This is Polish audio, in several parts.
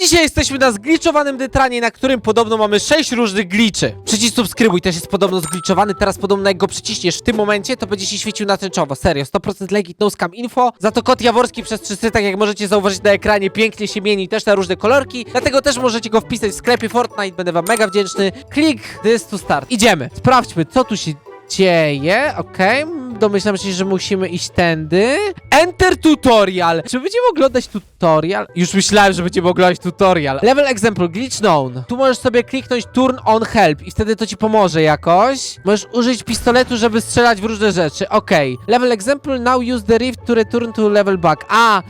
Dzisiaj jesteśmy na zgliczowanym detranie, na którym podobno mamy 6 różnych gliczy. Przycisk subskrybuj też jest podobno zgliczowany, teraz podobno jak go przyciśniesz w tym momencie, to będzie się świecił na tęczowo. Serio, 100% legit, no scam info. Za to kod jaworski przez 300, tak jak możecie zauważyć na ekranie, pięknie się mieni też na różne kolorki. Dlatego też możecie go wpisać w sklepie Fortnite, będę wam mega wdzięczny. Klik this to start. Idziemy. Sprawdźmy, co tu się dzieje. Okej, domyślam się, że musimy iść tędy. Enter tutorial. Czy będziemy oglądać tutorial? Już myślałem, że będziemy oglądać tutorial. Level example, glitch known. Tu możesz sobie kliknąć turn on help i wtedy to ci pomoże jakoś. Możesz użyć pistoletu, żeby strzelać w różne rzeczy. Okej. Level example, now use the rift to return to level back. A!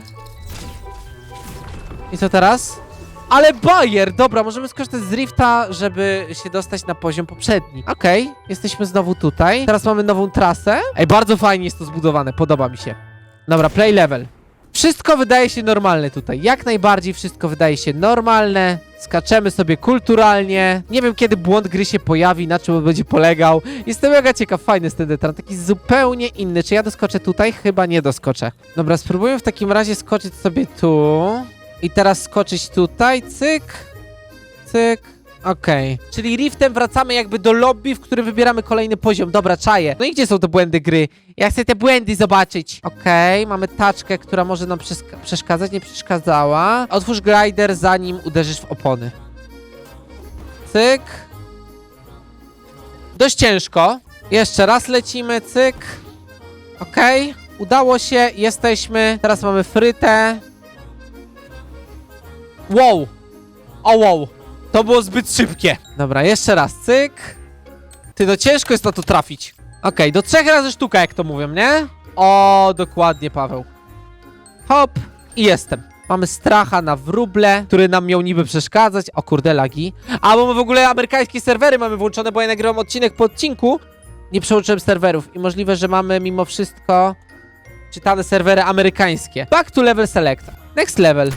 I co teraz? Ale Bayer! Dobra, możemy skorzystać z Rifta, żeby się dostać na poziom poprzedni. Okej, jesteśmy znowu tutaj. Teraz mamy nową trasę. Ej, bardzo fajnie jest to zbudowane, podoba mi się. Dobra, play level. Wszystko wydaje się normalne tutaj. Jak najbardziej wszystko wydaje się normalne. Skaczemy sobie kulturalnie. Nie wiem, kiedy błąd gry się pojawi, na czym on będzie polegał. Jestem mega ciekaw, fajny jest ten detran, taki zupełnie inny. Czy ja doskoczę tutaj? Chyba nie doskoczę. Dobra, spróbuję w takim razie skoczyć sobie tu. I teraz skoczyć tutaj, cyk, cyk, okej. Czyli riftem wracamy jakby do lobby, w którym wybieramy kolejny poziom. Dobra, czaję. No i gdzie są te błędy gry? Ja chcę te błędy zobaczyć. Okej, mamy taczkę, która może nam przeszkadzać, nie przeszkadzała. Otwórz glider, zanim uderzysz w opony. Cyk. Dość ciężko. Jeszcze raz lecimy, cyk. Okej, udało się, jesteśmy. Teraz mamy frytę. Wow! O wow! To było zbyt szybkie. Dobra, jeszcze raz, cyk. Ty, no ciężko jest na to trafić. Okej, do trzech razy sztuka, jak to mówią, nie? O, dokładnie, Paweł. Hop, i jestem. Mamy stracha na wróble, który nam miał niby przeszkadzać. O kurde, lagi. A, bo my w ogóle amerykańskie serwery mamy włączone, bo ja nagrywam odcinek po odcinku. Nie przełączyłem serwerów i możliwe, że mamy mimo wszystko czytane serwery amerykańskie. Back to level select. Next level.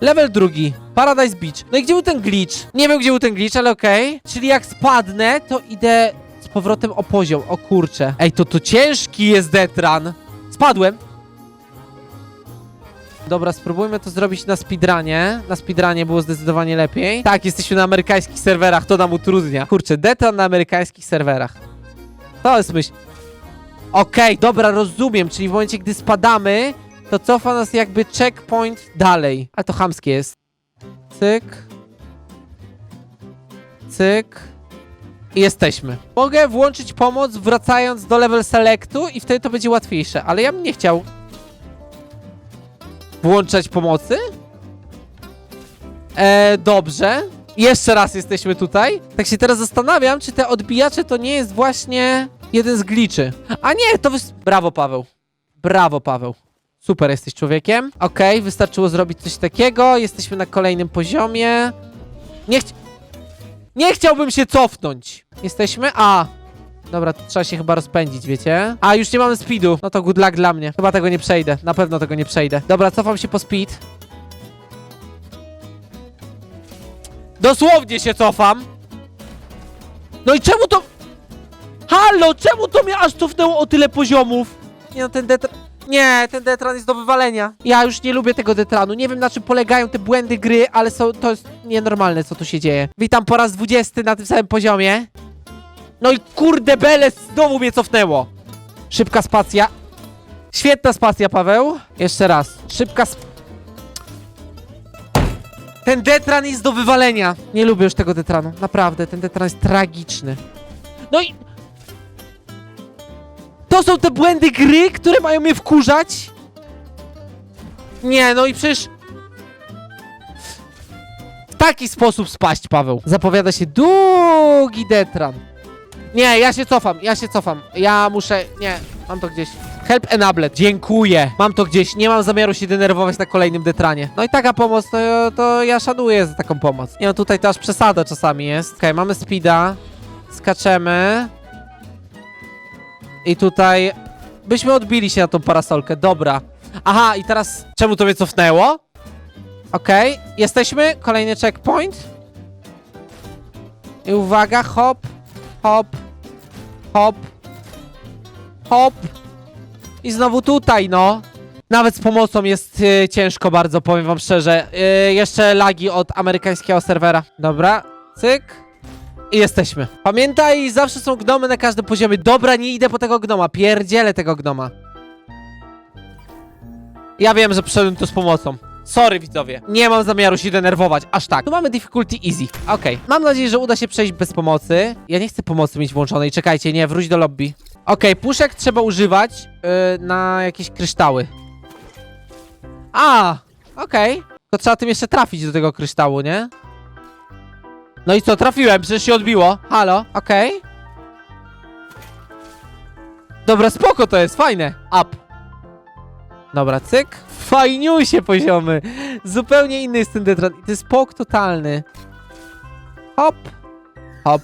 Level drugi. Paradise Beach. No i gdzie był ten glitch? Nie wiem, gdzie był ten glitch, ale okej. Czyli jak spadnę, to idę z powrotem o poziom. O kurcze. Ej, to to ciężki jest Detran. Spadłem. Dobra, spróbujmy to zrobić na speedrunie. Na speedrunie było zdecydowanie lepiej. Tak, jesteśmy na amerykańskich serwerach, to nam utrudnia. Kurczę, Detran na amerykańskich serwerach. To jest myśl. Okej, dobra, rozumiem, czyli w momencie, gdy spadamy, to cofa nas jakby checkpoint dalej. Ale to chamskie jest. Cyk. Cyk. I jesteśmy. Mogę włączyć pomoc wracając do level selectu i wtedy to będzie łatwiejsze, ale ja bym nie chciał włączać pomocy. E, dobrze. Jeszcze raz jesteśmy tutaj. Tak się teraz zastanawiam, czy te odbijacze to nie jest właśnie jeden z gliczy. A nie, to. Brawo, Paweł. Brawo, Paweł. Super jesteś człowiekiem. Okej, wystarczyło zrobić coś takiego. Jesteśmy na kolejnym poziomie. Nie chci... Nie chciałbym się cofnąć. Jesteśmy? A. Dobra, tu trzeba się chyba rozpędzić, wiecie? A, już nie mamy speedu. No to good luck dla mnie. Chyba tego nie przejdę. Na pewno tego nie przejdę. Dobra, cofam się po speed. Dosłownie się cofam. No i czemu to... Halo, czemu to mnie aż cofnęło o tyle poziomów? Nie no, ten detran... Nie, ten detran jest do wywalenia. Ja już nie lubię tego detranu. Nie wiem na czym polegają te błędy gry, ale są, to jest nienormalne, co tu się dzieje. Witam po raz 20 na tym samym poziomie. No i kurde bele, znowu mnie cofnęło. Szybka spacja. Świetna spacja, Paweł. Jeszcze raz. Szybka sp... Ten detran jest do wywalenia. Nie lubię już tego detranu. Naprawdę, ten detran jest tragiczny. No i... To są te błędy gry, które mają mnie wkurzać? Nie, no i przecież... W taki sposób spaść, Paweł. Zapowiada się długi detran. Nie, ja się cofam, ja się cofam. Ja muszę... Nie, mam to gdzieś. Help enabled. Dziękuję. Mam to gdzieś. Nie mam zamiaru się denerwować na kolejnym detranie. No i taka pomoc, to, to ja szanuję za taką pomoc. Nie no, tutaj to aż przesada czasami jest. Okej, mamy speeda. Skaczemy. I tutaj... Byśmy odbili się na tą parasolkę. Dobra. Aha, i teraz... Czemu to mnie cofnęło? Okej, jesteśmy. Kolejny checkpoint. I uwaga, hop, hop, hop, hop. I znowu tutaj, no. Nawet z pomocą jest y, ciężko bardzo, powiem wam szczerze. Y, jeszcze lagi od amerykańskiego serwera. Dobra, cyk. I jesteśmy. Pamiętaj, zawsze są gnomy na każdym poziomie. Dobra, nie idę po tego gnoma. Pierdzielę tego gnoma. Ja wiem, że przyszedłem tu z pomocą. Sorry widzowie, nie mam zamiaru się denerwować, aż tak. Tu mamy difficulty easy, okej. Mam nadzieję, że uda się przejść bez pomocy. Ja nie chcę pomocy mieć włączonej, czekajcie, nie, wróć do lobby. Okej, puszek trzeba używać yy, na jakieś kryształy. A, okej. To trzeba tym jeszcze trafić do tego kryształu, nie? No i co, trafiłem, przecież się odbiło. Halo, okej. Dobra, spoko to jest, fajne. Up. Dobra, cyk. Fajniusie poziomy. Zupełnie inny jest ten detran. To jest pok totalny. Hop. Hop.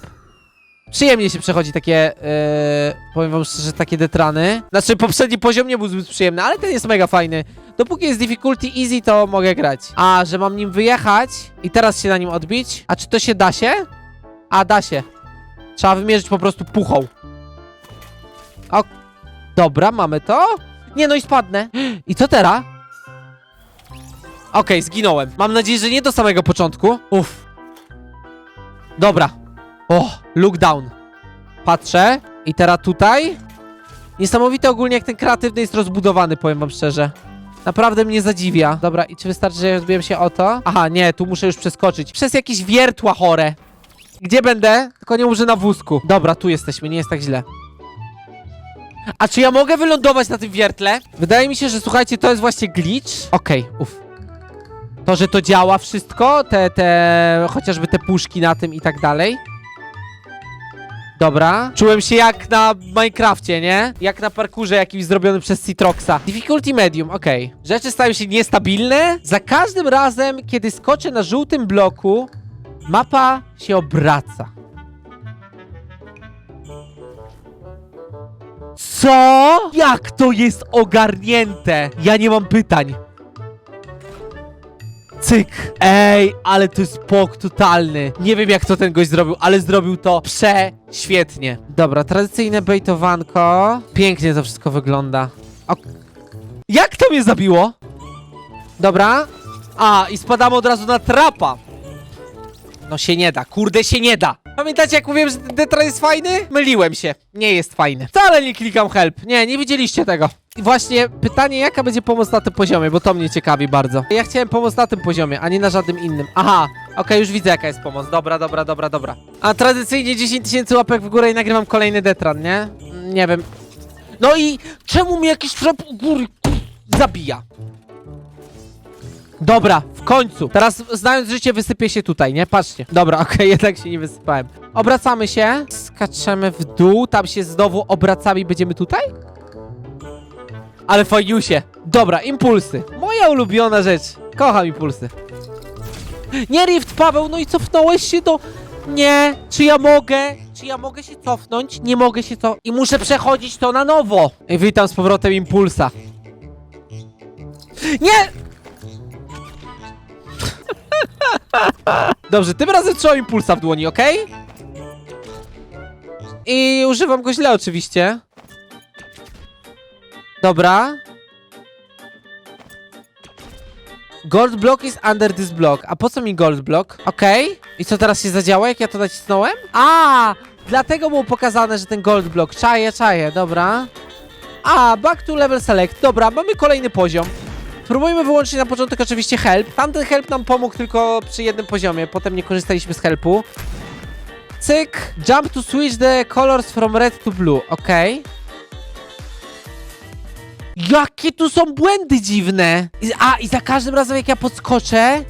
Przyjemnie się przechodzi takie, yy, powiem wam szczerze, takie detrany. Znaczy, poprzedni poziom nie był zbyt przyjemny, ale ten jest mega fajny. Dopóki jest difficulty easy, to mogę grać. A, że mam nim wyjechać i teraz się na nim odbić? A czy to się da się? A, da się. Trzeba wymierzyć po prostu puchą. O, dobra, mamy to. Nie, no i spadnę. I co teraz? Okej, zginąłem. Mam nadzieję, że nie do samego początku. Uff. Dobra. O, look down. Patrzę. I teraz tutaj. Niesamowite ogólnie, jak ten kreatywny jest rozbudowany, powiem wam szczerze. Naprawdę mnie zadziwia. Dobra, i czy wystarczy, że rozbiłem się o to? Aha, nie, tu muszę już przeskoczyć. Przez jakieś wiertła chore. Gdzie będę? Tylko nie muszę na wózku. Dobra, tu jesteśmy, nie jest tak źle. A czy ja mogę wylądować na tym wiertle? Wydaje mi się, że słuchajcie, to jest właśnie glitch. Okej, uff. To, że to działa wszystko, te, te, chociażby te puszki na tym i tak dalej. Dobra. Czułem się jak na Minecrafcie, nie? Jak na parkurze jakimś zrobionym przez Citroxa. Difficulty medium, okej. Rzeczy stają się niestabilne. Za każdym razem, kiedy skoczę na żółtym bloku, mapa się obraca. Co? Jak to jest ogarnięte? Ja nie mam pytań. Cyk. Ej, ale to jest pok totalny. Nie wiem jak to ten gość zrobił, ale zrobił to prześwietnie. Dobra, tradycyjne bejtowanko. Pięknie to wszystko wygląda. O... Jak to mnie zabiło? Dobra. A, i spadamy od razu na trapa. No się nie da, kurde się nie da. Pamiętacie jak mówiłem, że ten jest fajny? Myliłem się, nie jest fajny. Wcale nie klikam help, nie, nie widzieliście tego. I właśnie pytanie, jaka będzie pomoc na tym poziomie, bo to mnie ciekawi bardzo. Ja chciałem pomoc na tym poziomie, a nie na żadnym innym. Aha, okej, już widzę jaka jest pomoc. Dobra, dobra, dobra, dobra. A tradycyjnie 10 tysięcy łapek w górę i nagrywam kolejny Detran, nie? Nie wiem. No i czemu mi jakiś trap u góry zabija? Dobra, w końcu. Teraz znając życie wysypię się tutaj, nie? Patrzcie. Dobra, okej, jednak się nie wysypałem. Obracamy się, skaczemy w dół, tam się znowu obracamy będziemy tutaj? Ale fajniusie. Dobra, impulsy. Moja ulubiona rzecz. Kocham impulsy. Nie Rift, Paweł, no i cofnąłeś się do... Nie, czy ja mogę? Czy ja mogę się cofnąć? Nie mogę się to... I muszę przechodzić to na nowo. I witam z powrotem impulsa. Nie! Dobrze, tym razem trzymam impulsa w dłoni, ok? I używam go źle oczywiście. Dobra. Gold block is under this block. A po co mi gold block? Okej. I co teraz się zadziało, jak ja to nacisnąłem? A, dlatego było pokazane, że ten gold block. Czaję, czaję, dobra. A, back to level select. Dobra, mamy kolejny poziom. Spróbujmy wyłączyć na początek oczywiście help. Tamten help nam pomógł tylko przy jednym poziomie, potem nie korzystaliśmy z helpu. Cyk. Jump to switch the colors from red to blue. Okej. Jakie tu są błędy dziwne! I- A, i za każdym razem jak ja podskoczę...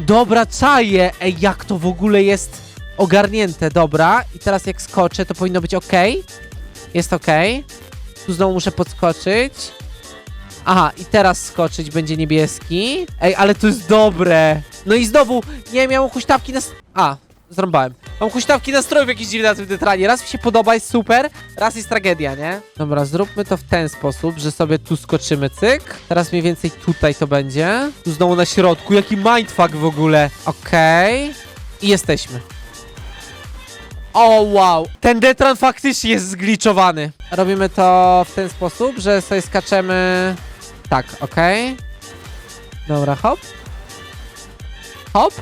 Dobra, czaję! Ej, jak to w ogóle jest ogarnięte, dobra. I teraz jak skoczę, to powinno być ok. Jest ok. Tu znowu muszę podskoczyć. Aha, i teraz skoczyć będzie niebieski. Ej, ale to jest dobre. No i znowu, nie miałem huśtawki na... A, zrąbałem. Mam huśtawki nastrojów jakiś dziwny na tym detranie. Raz mi się podoba, jest super, raz jest tragedia, nie? Dobra, zróbmy to w ten sposób, że sobie tu skoczymy, cyk. Teraz mniej więcej tutaj to będzie. Tu znowu na środku, jaki mindfuck w ogóle. Okej. I jesteśmy. O, wow. Ten detran faktycznie jest zgliczowany. Robimy to w ten sposób, że sobie skaczemy Tak, okej. Dobra, hop. Hop.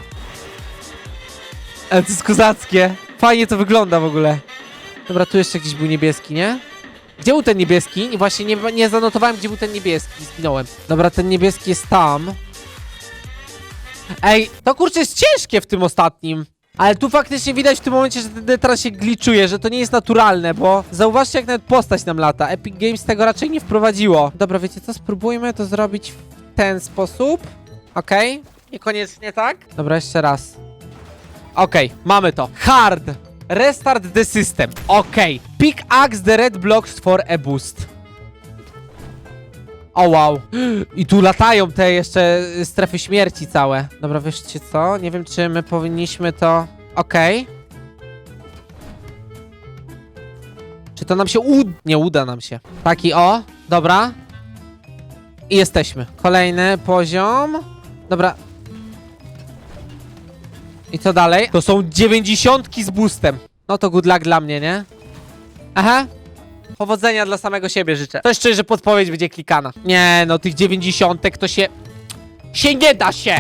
Ale to jest kozackie. Fajnie to wygląda w ogóle. Dobra, tu jeszcze gdzieś był niebieski, nie? Gdzie był ten niebieski? Właśnie nie, nie zanotowałem, gdzie był ten niebieski. Zginąłem. Dobra, ten niebieski jest tam. Ej, to kurczę jest ciężkie w tym ostatnim. Ale tu faktycznie widać w tym momencie, że ten teraz się gliczuje, że to nie jest naturalne, bo zauważcie jak nawet postać nam lata. Epic Games tego raczej nie wprowadziło. Dobra, wiecie co? Spróbujmy to zrobić w ten sposób. Okej? Niekoniecznie tak? Dobra, jeszcze raz. Okej, mamy to. Hard. Restart the system. Okej. Pickaxe the red blocks for a boost. O wow. I tu latają te jeszcze strefy śmierci całe. Dobra, wieszcie co? Nie wiem, czy my powinniśmy to... Okej. Czy to nam się ud... Nie uda nam się. Taki o. Dobra. I jesteśmy. Kolejny poziom. Dobra. I co dalej? To są dziewięćdziesiątki z boostem. No to good luck dla mnie, nie? Aha. Powodzenia dla samego siebie życzę. To jeszcze, że podpowiedź będzie klikana. Nie, no tych dziewięćdziesiątek to się... Się nie da się!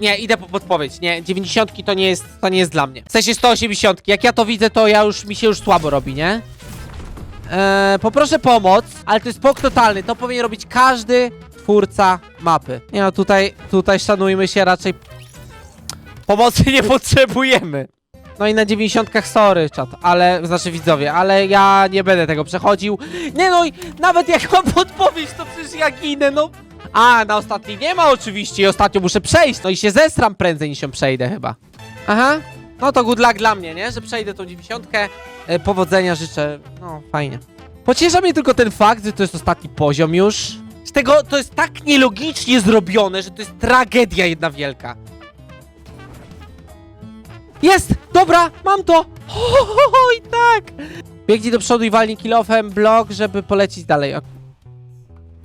Nie, idę po podpowiedź. Nie, dziewięćdziesiątki to nie jest, to nie jest dla mnie. W sensie 180. Jak ja to widzę, to ja już, mi się już słabo robi, nie? Eee, poproszę pomoc, ale to jest pok totalny. To powinien robić każdy twórca mapy. Nie no, tutaj, tutaj szanujmy się raczej. Pomocy nie potrzebujemy. No i na 90 sorry, czat, ale, znaczy widzowie, ale ja nie będę tego przechodził. Nie no i nawet jak mam podpowiedź, to przecież ja ginę, no. A, na ostatniej nie ma oczywiście i ostatnio muszę przejść, no i się zesram prędzej niż się przejdę chyba. Aha, no to good luck dla mnie, nie, że przejdę tą 90. E, powodzenia życzę, no fajnie. Pociesza mnie tylko ten fakt, że to jest ostatni poziom już. Z tego to jest tak nielogicznie zrobione, że to jest tragedia jedna wielka. Jest! Dobra, mam to! Oj, tak! Biegnij do przodu i walnij kilofem blok, żeby polecieć dalej.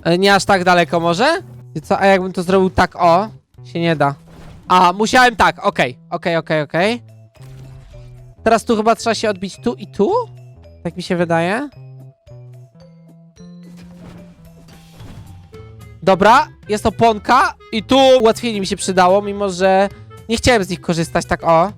E, Nie aż tak daleko może? Co, a jakbym to zrobił tak o? Się nie da. A, musiałem tak, okej, okej, okej, okej. Teraz tu chyba trzeba się odbić tu i tu? Tak mi się wydaje. Dobra, jest oponka i tu ułatwienie mi się przydało, mimo że nie chciałem z nich korzystać tak o.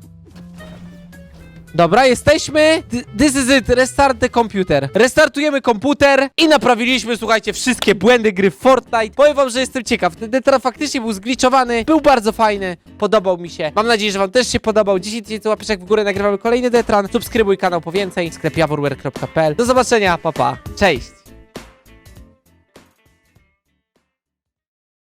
Dobra, jesteśmy. Th- This is it. Restart the computer. Restartujemy komputer i naprawiliśmy, słuchajcie, wszystkie błędy gry w Fortnite. Powiem wam, że jestem ciekaw. Ten Detra faktycznie był zgliczowany, był bardzo fajny, podobał mi się. Mam nadzieję, że wam też się podobał. 10 tysięcy łapeczek w górę, nagrywamy kolejny Detran. Subskrybuj kanał po więcej. Sklep jaworware.pl. Do zobaczenia, papa. Pa. Cześć.